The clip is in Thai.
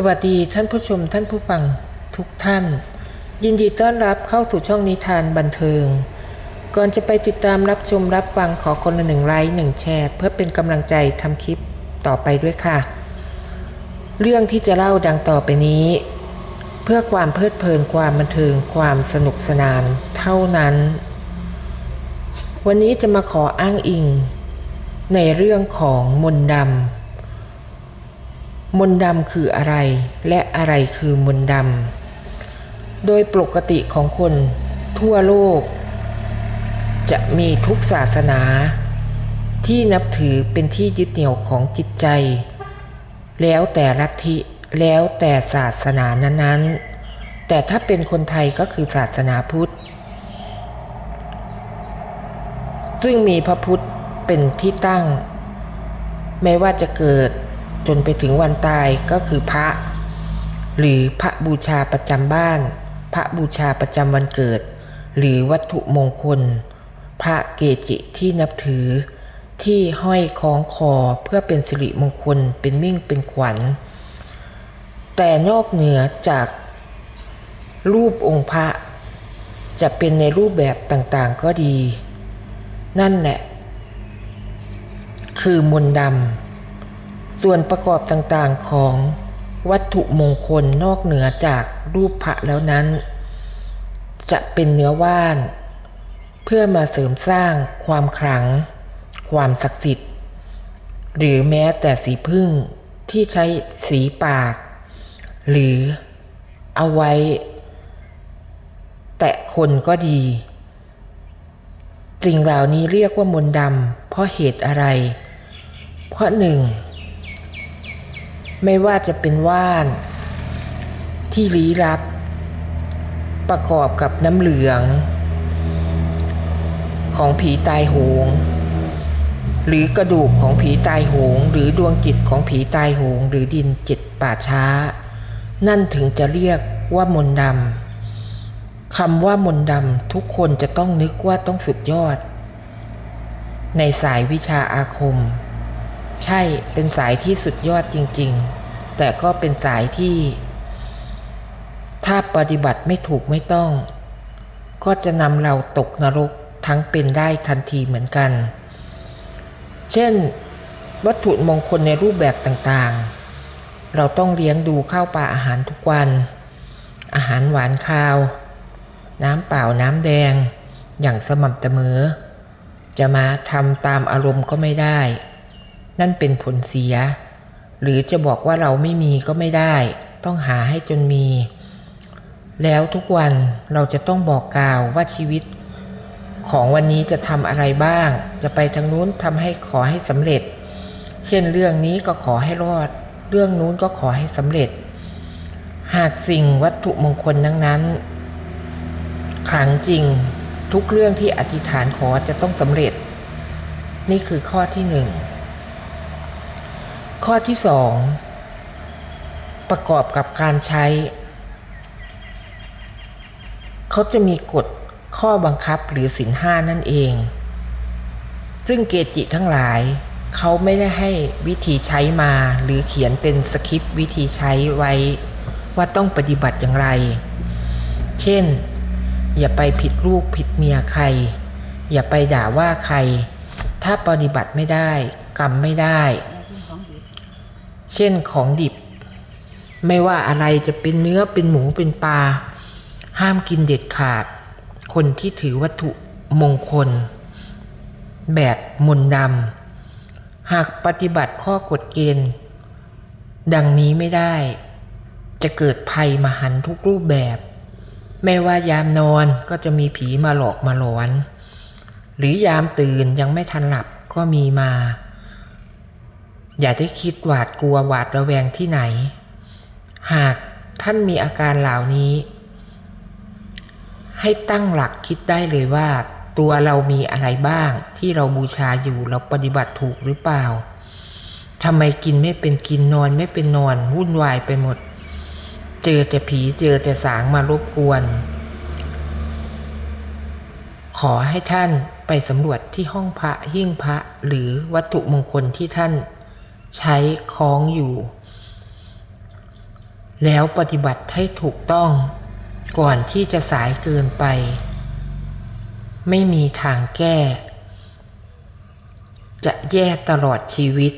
สวัสดีท่านผู้ชมท่านผู้ฟังทุกท่าน ยินดีต้อนรับเข้าสู่ช่องนิทานบันเทิง ก่อนจะไปติดตามรับชมรับฟังขอคนละหนึ่งไลค์หนึ่งแชร์เพื่อเป็นกำลังใจทำคลิปต่อไปด้วยค่ะ เรื่องที่จะเล่าดังต่อไปนี้ เพื่อความเพลิดเพลินความบันเทิงความสนุกสนานเท่านั้น วันนี้จะมาขออ้างอิง ในเรื่องของมนต์ดำ มนต์ดำคืออะไร และอะไรคือมนต์ดำ โดยปกติของคนทั่วโลก จะมีทุกศาสนา ที่นับถือเป็นที่ยึดเหนี่ยวของจิตใจ แล้วแต่ลัทธิแล้วแต่ศาสนานั้นๆ แต่ถ้าเป็นคนไทยก็คือศาสนาพุทธ ซึ่งมีพระพุทธเป็นที่ตั้ง ไม่ว่าจะเกิด จนไปถึงวันตายก็คือพระ หรือพระบูชาประจำบ้าน พระบูชาประจำวันเกิด หรือวัตถุมงคล พระเกจิที่นับถือ ที่ห้อยคล้องคอเพื่อเป็นสิริมงคลเป็นมิ่งเป็นขวัญ แต่นอกเหนือจากรูปองค์พระ จะเป็นในรูปแบบต่างๆก็ดี นั่นแหละ คือมนต์ดำ ส่วนประกอบต่างๆของวัตถุมงคลนอกเหนือจากรูปพระแล้วนั้น จะเป็นเนื้อว่าน เพื่อมาเสริมสร้างความขลัง ความศักดิ์สิทธิ์ หรือแม้แต่สีพึ่งที่ใช้สีปาก หรือเอาไว้ แตะคนก็ดีสิ่งเหล่านี้เรียกว่ามนต์ดำเพราะเหตุอะไร เพราะหนึ่ง ไม่ว่าจะเป็นว่าน ที่ลี้ลับ ประกอบกับน้ำเหลือง ของผีตายโหง หรือกระดูกของผีตายโหง หรือดวงจิตของผีตายโหง หรือดินจิตป่าช้า นั่นถึงจะเรียกว่ามนดำคำว่ามนดำทุกคนจะต้องนึกว่าต้องสุดยอด ในสายวิชาอาคม ใช่เป็นสายที่สุดยอดจริง ๆ แต่ก็เป็นสายที่ ถ้าปฏิบัติไม่ถูกไม่ต้อง ก็จะนำเราตกนรกทั้งเป็นได้ทันทีเหมือนกัน เช่น วัตถุมงคลในรูปแบบต่างๆ เราต้องเลี้ยงดูข้าวปลาอาหารทุกวัน อาหารหวานข้าว น้ำเปล่าน้ำแดง อย่างสม่ำเสมอ จะมาทำตามอารมณ์ก็ไม่ได้ นั่นเป็นผลเสีย หรือจะบอกว่าเราไม่มีก็ไม่ได้ ต้องหาให้จนมี แล้วทุกวันเราจะต้องบอกกล่าวว่าชีวิต ของวันนี้จะทำอะไรบ้าง จะไปทางนู้นทำให้ขอให้สำเร็จ เช่นเรื่องนี้ก็ขอให้รอด เรื่องนู้นก็ขอให้สำเร็จ หากสิ่งวัตถุมงคลนั้นนั้นขลังจริงทุกเรื่องที่อธิษฐานขอจะต้องสำเร็จ นี่คือข้อที่หนึ่ง ข้อที่สองประกอบกับการใช้ เขาจะมีกฎข้อบังคับหรือสินห้านั่นเอง ซึ่งเกจิทั้งหลาย เขาไม่ได้ให้วิธีใช้มาหรือเขียนเป็นสคริปต์วิธีใช้ไว้ว่าต้องปฏิบัติอย่างไร เช่น อย่าไปผิดลูกผิดเมียใคร อย่าไปด่าว่าใคร ถ้าปฏิบัติไม่ได้ กรรมไม่ได้ เช่นของดิบ ไม่ว่าอะไรจะเป็นเนื้อเป็นหมูเป็นปลา ห้ามกินเด็ดขาด คนที่ถือวัตถุมงคล แบบมนดำหากปฏิบัติข้อกฎเกณฑ์ ดังนี้ไม่ได้ จะเกิดภัยมหันทุกรูปแบบ ไม่ว่ายามนอนก็จะมีผีมาหลอกมาหลอน หรือยามตื่นยังไม่ทันหลับก็มีมา อย่าได้คิดหวาดกลัวหวาดระแวงที่ไหน หากท่านมีอาการเหล่านี้ ให้ตั้งหลักคิดได้เลยว่า ตัวเรามีอะไรบ้างที่เราบูชาอยู่เราปฏิบัติถูกหรือเปล่าทำไมกินไม่เป็นกินนอนไม่เป็นนอนวุ่นวายไปหมด เจอแต่ผีเจอแต่สางมารบกวน ขอให้ท่านไปสำรวจที่ห้องพระหิ้งพระหรือวัตถุมงคลที่ท่าน ใช้คล้องอยู่ แล้วปฏิบัติให้ถูกต้องก่อนที่จะสายเกินไป ไม่มีทางแก้ จะแย่ตลอดชีวิต